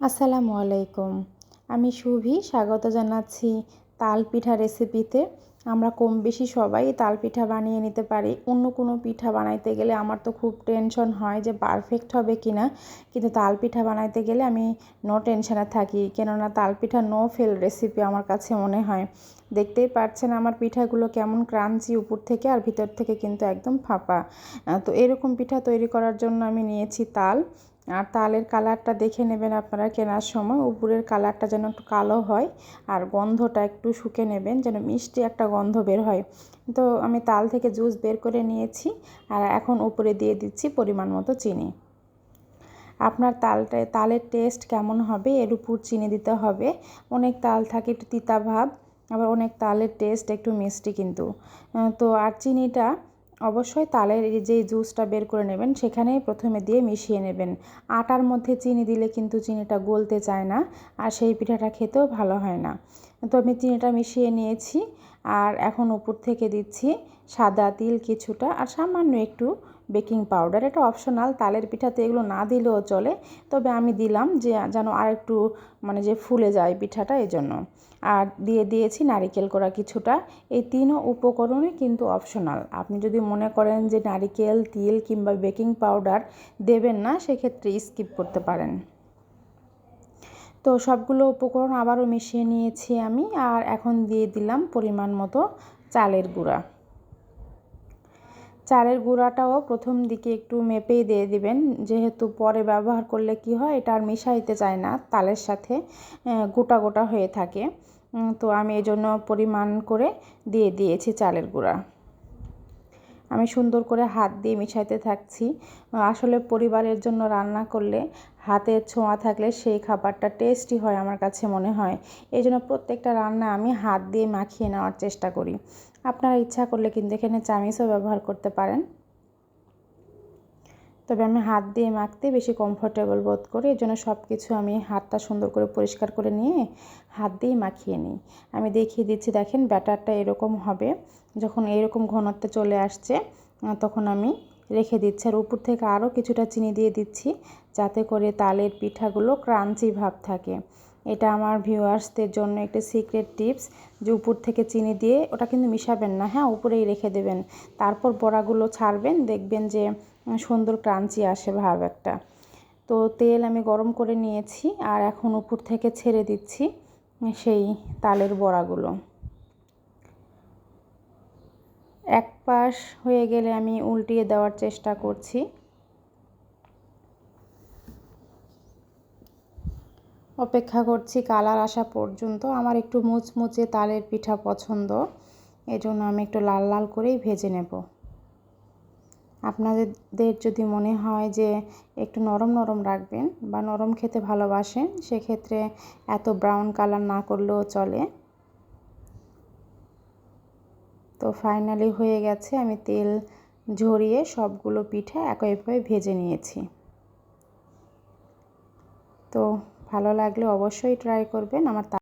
আসসালামু আলাইকুম। আমি শুভি, স্বাগত জানাচ্ছি তাল পিঠা রেসিপিতে। আমরা কম বেশি সবাই তাল পিঠা বানিয়ে নিতে পারি। অন্য কোনো পিঠা বানাইতে গেলে আমার তো খুব টেনশন হয় যে পারফেক্ট হবে কি না কিন্তু তাল পিঠা বানাইতে গেলে আমি নো টেনশনে থাকি। কেননা তাল পিঠা নো ফেল রেসিপি আমার কাছে মনে হয়। দেখতেই পাচ্ছেন আমার পিঠাগুলো কেমন ক্রাঞ্চি উপর থেকে আর ভিতর থেকে কিন্তু একদম ফাঁপা। তো এরকম পিঠা তৈরি করার জন্য আমি নিয়েছি তাল। আর তালের কালারটা দেখে নেবেন আপনারা, কেনার সময়। উপরের কালারটা যেন একটু কালো হয় আর গন্ধটা একটু শুকে নেবেন, যেন মিষ্টি একটা গন্ধ বের হয়। তো আমি তাল থেকে জুস বের করে নিয়েছি আর এখন উপরে দিয়ে দিচ্ছি পরিমাণ মতো চিনি। আপনার তালটা, তালের টেস্ট কেমন হবে এর উপর চিনি দিতে হবে। অনেক তাল থাকে একটু তিতা ভাব, আবার অনেক তালের টেস্ট একটু মিষ্টি কিন্তু। তো আর চিনিটা অবশ্যই তালের যে জুসটা বের করে নেবেন সেখানে প্রথমে দিয়ে মিশিয়ে নেবেন। আটার মধ্যে চিনি দিলে কিন্তু চিনিটা গলতে চায় না, আর সেই পিঠাটা খেতেও ভালো হয় না। তো আমি চিনিটা মিশিয়ে নিয়েছি, আর এখন উপর থেকে দিচ্ছি সাদা তিল কিছুটা, আর সামান্য একটু বেকিং পাউডার। এটা অপশনাল, তালের পিঠাতে এগুলো না দিলেও চলে। তবে আমি দিলাম যে, যেন আর একটু মানে যে ফুলে যায় পিঠাটা, এজন্য। আর দিয়ে দিয়েছি নারিকেল করা কিছুটা। এই তিনও উপকরণই কিন্তু অপশনাল। আপনি যদি মনে করেন যে নারিকেল, তিল কিংবা বেকিং পাউডার দেবেন না, সেক্ষেত্রে স্কিপ করতে পারেন। তো সবগুলো উপকরণ আবারও মিশিয়ে নিয়েছি আমি। আর এখন দিয়ে দিলাম পরিমাণ মতো চালের গুঁড়া। চালের গুঁড়াটাও প্রথম দিকে একটু মেপেই দিয়ে দিবেন। যেহেতু পরে ব্যবহার করলে কি হয়, এটা আর মিশাইতে চায় না, তালের সাথে গোটা গোটা হয়ে থাকে। তো আমি এজন্য জন্য পরিমাণ করে দিয়ে দিয়েছি চালের গুঁড়া। আমি সুন্দর করে হাত দিয়ে মিশাইতে থাকছি। আসলে পরিবারের জন্য রান্না করলে হাতের ছোঁয়া থাকলে সেই খাবারটা টেস্টি হয় আমার কাছে মনে হয়। এই জন্য প্রত্যেকটা রান্না আমি হাত দিয়ে মাখিয়ে নেওয়ার চেষ্টা করি। আপনারা ইচ্ছা করলে কিন্তু এখানে চামিচও ব্যবহার করতে পারেন। তবে আমি হাত দিয়ে মাখতে বেশি কমফোর্টেবল বোধ করি। এই জন্য সব কিছু আমি হাতটা সুন্দর করে পরিষ্কার করে নিয়ে হাত দিয়ে মাখিয়ে নিই। আমি দেখিয়ে দিচ্ছি, দেখেন ব্যাটারটা এরকম হবে। যখন এরকম ঘনত্বে চলে আসছে তখন আমি রেখে দিচ্ছি। আর উপর থেকে আরও কিছুটা চিনি দিয়ে দিচ্ছি, যাতে করে তালের পিঠাগুলো ক্রাঞ্চি ভাব থাকে। এটা আমার ভিউয়ার্সদের জন্য একটি সিক্রেট টিপস যে উপর থেকে চিনি দিয়ে ওটা কিন্তু মিশাবেন না। হ্যাঁ উপরেই রেখে দেবেন। তারপর বড়াগুলো ছাড়বেন, দেখবেন যে সুন্দর ক্রাঞ্চি আসে ভাব একটা। তো তেল আমি গরম করে নিয়েছি আর এখন উপর থেকে ছেড়ে দিচ্ছি সেই তালের বড়াগুলো। এক পাশ হয়ে গেলে আমি উল্টিয়ে দেওয়ার চেষ্টা করছি। অপেক্ষা করছি কালার আসা পর্যন্ত। আমার একটু মুচমুচে তালের পিঠা পছন্দ, এজন্য আমি একটু লাল লাল করেই ভেজে নেব। আপনাদের যদি মনে হয় যে একটু নরম নরম রাখবেন বা নরম খেতে ভালোবাসেন, সেক্ষেত্রে এত ব্রাউন কালার না করলেও চলে। তো ফাইনালি হয়ে গেছে, আমি তেল ঝরিয়ে সবগুলো পিঠে পিঠা একইভাবে ভেজে নিয়েছি। তো ভালো লাগলে অবশ্যই ট্রাই করবেন, আমার